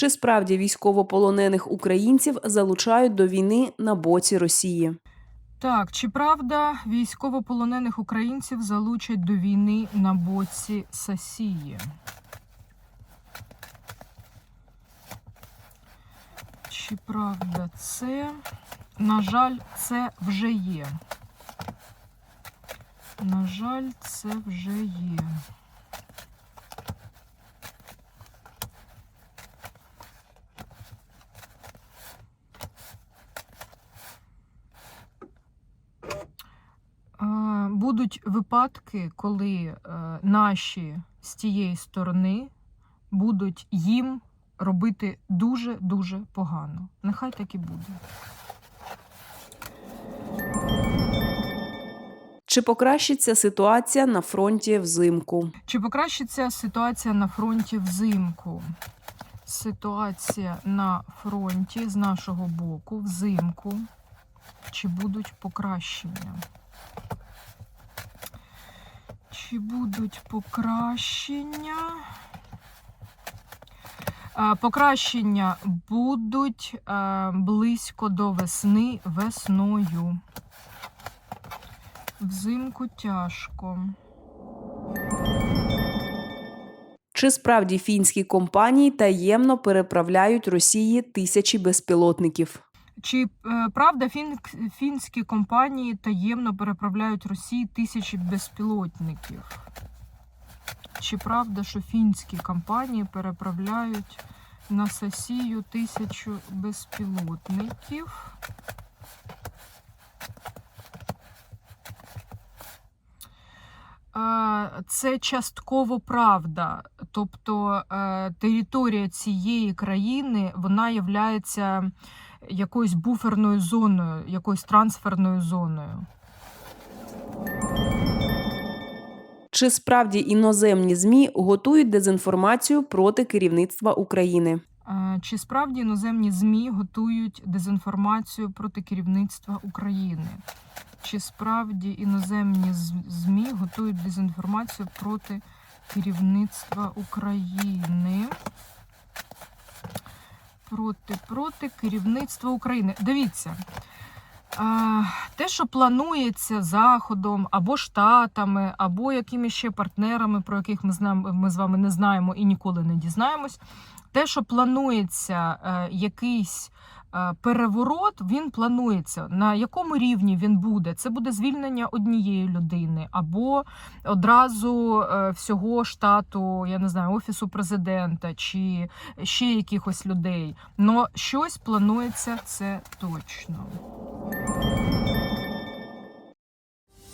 Чи справді військовополонених українців залучають до війни на боці Росії? Так, чи правда військовополонених українців залучать до війни на боці Сасії? Чи правда це? На жаль, це вже є. На жаль, це вже є. Е, Будуть випадки, коли е, наші з тієї сторони будуть їм робити дуже-дуже погано. Нехай так і буде. Чи покращиться ситуація на фронті взимку? Чи покращиться ситуація на фронті взимку? Ситуація на фронті з нашого боку взимку. Чи будуть покращення? Чи будуть покращення? Е, Покращення будуть е, близько до весни весною. Взимку тяжко. Чи справді фінські компанії таємно переправляють Росії тисячі безпілотників? Чи е, правда фін, фінські компанії таємно переправляють Росії тисячі безпілотників? Чи правда, що фінські компанії переправляють на Сосію тисячу безпілотників? Е, Це частково правда. Тобто е, територія цієї країни вона являється якоюсь буферною зоною, якоюсь трансферною зоною. Чи справді іноземні ЗМІ готують дезінформацію проти керівництва України? Е, Чи справді іноземні ЗМІ готують дезінформацію проти керівництва України? Чи справді іноземні ЗМІ готують дезінформацію проти керівництва України? Проти, проти керівництва України. Дивіться. е, Те, що планується Заходом або Штатами, або якимись ще партнерами, про яких ми знаємо, ми з вами не знаємо і ніколи не дізнаємось, те, що планується е, якийсь переворот, він планується. На якому рівні він буде? Це буде звільнення однієї людини, або одразу е, всього штату, я не знаю, офісу президента чи ще якихось людей. Но щось планується це точно.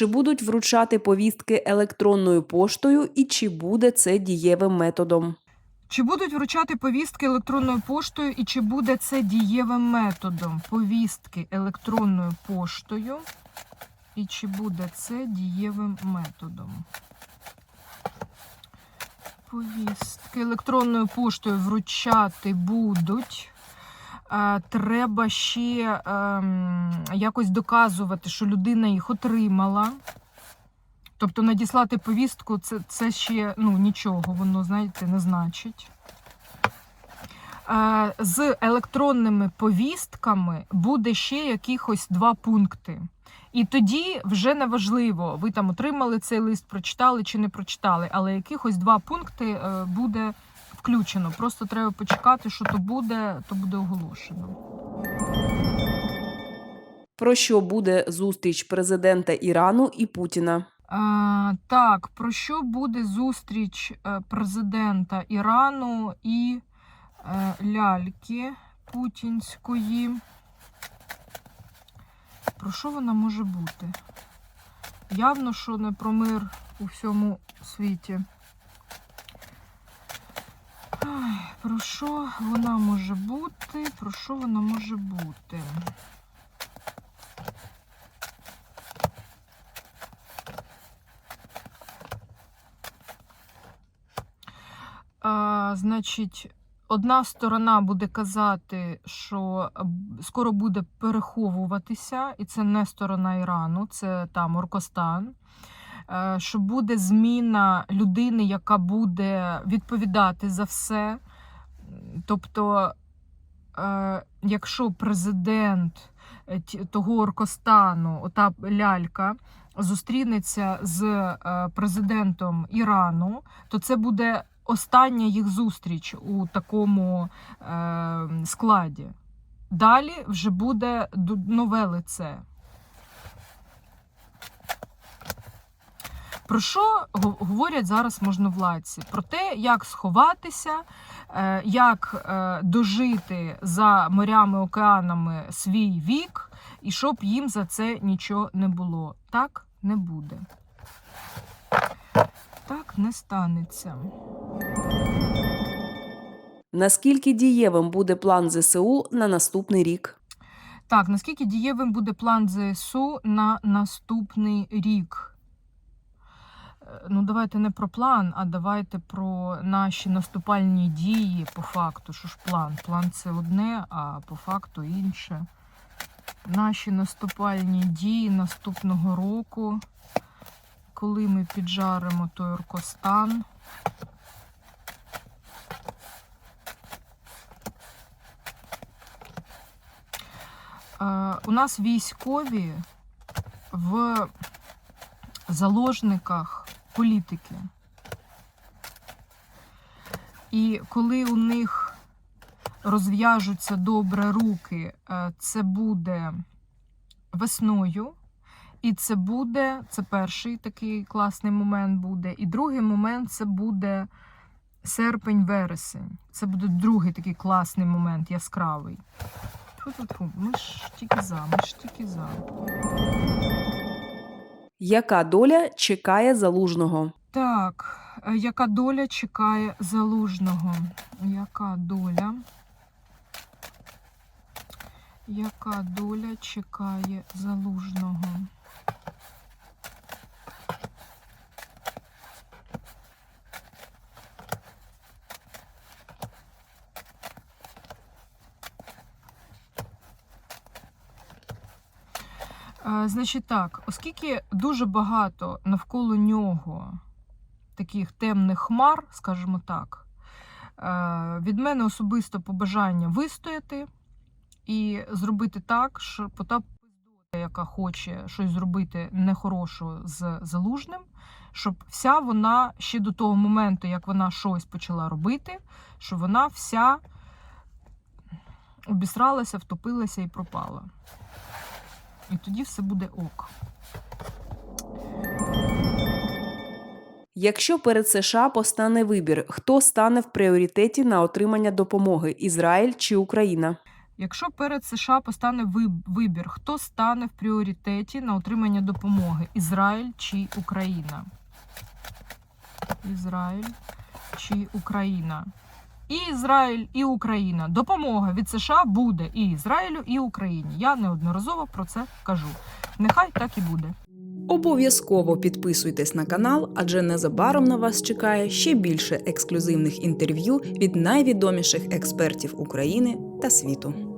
Чи будуть вручати повістки електронною поштою, і чи буде це дієвим методом? Чи будуть вручати повістки електронною поштою, і чи буде це дієвим методом? Повістки електронною поштою, і чи буде це дієвим методом? Повістки електронною поштою вручати будуть. Е, Треба ще ем, якось доказувати, що людина їх отримала. Тобто надіслати повістку це, це ще ну, нічого, воно, знаєте, не значить. Е, З електронними повістками буде ще якихось два пункти. І тоді вже не важливо, ви там отримали цей лист, прочитали чи не прочитали, але якихось два пункти е, буде включено. Просто треба почекати, що то буде, то буде оголошено. Про що буде зустріч президента Ірану і Путіна? Е, так, про що буде зустріч е, президента Ірану і е, ляльки путінської? Про що вона може бути? Явно, що не про мир у всьому світі. Що вона може бути? Про що вона може бути? А, значить, одна сторона буде казати, що скоро буде переховуватися, і це не сторона Ірану, це там Оркостан. Е, Що буде зміна людини, яка буде відповідати за все. Тобто, е, якщо президент е, того Оркостану, ота лялька, зустрінеться з е, президентом Ірану, то це буде остання їх зустріч у такому е, складі. Далі вже буде нове лице. Про що говорять зараз можновладці? Про те, як сховатися, е, як е, дожити за морями, океанами свій вік, і щоб їм за це нічого не було. Так не буде. Так не станеться. Наскільки дієвим буде план ЗСУ на наступний рік? Так, наскільки дієвим буде план ЗСУ на наступний рік? Ну, давайте не про план, а давайте про наші наступальні дії по факту. Що ж план? План це одне, а по факту інше. Наші наступальні дії наступного року, коли ми піджаримо той Оркостан. Е, У нас військові в заложниках політики. І коли у них розв'яжуться добре руки, е, це буде весною. І це буде, це перший такий класний момент буде. І другий момент це буде серпень-вересень. Це буде другий такий класний момент, яскравий. Фу-фу-фу, ми ж тільки за, ми ж тільки за. Яка доля чекає залужного? Так, е, яка доля чекає залужного? Яка доля? Яка доля чекає залужного? Значить так, оскільки дуже багато навколо нього таких темних хмар, скажімо так, е, від мене особисто побажання вистояти і зробити так, щоб та пиздота, яка хоче щось зробити нехорошого з залужним, щоб вся вона ще до того моменту, як вона щось почала робити, щоб вона вся обісралася, втопилася і пропала. І тоді все буде ок. Якщо перед США постане вибір, хто стане в пріоритеті на отримання допомоги Ізраїль чи Україна? Якщо перед США постане вибір, хто стане в пріоритеті на отримання допомоги Ізраїль чи Україна? Ізраїль чи Україна? І Ізраїль, і Україна. Допомога від США буде і Ізраїлю, і Україні. Я неодноразово про це кажу. Нехай так і буде. Обов'язково підписуйтесь на канал, адже незабаром на вас чекає ще більше ексклюзивних інтерв'ю від найвідоміших експертів України та світу.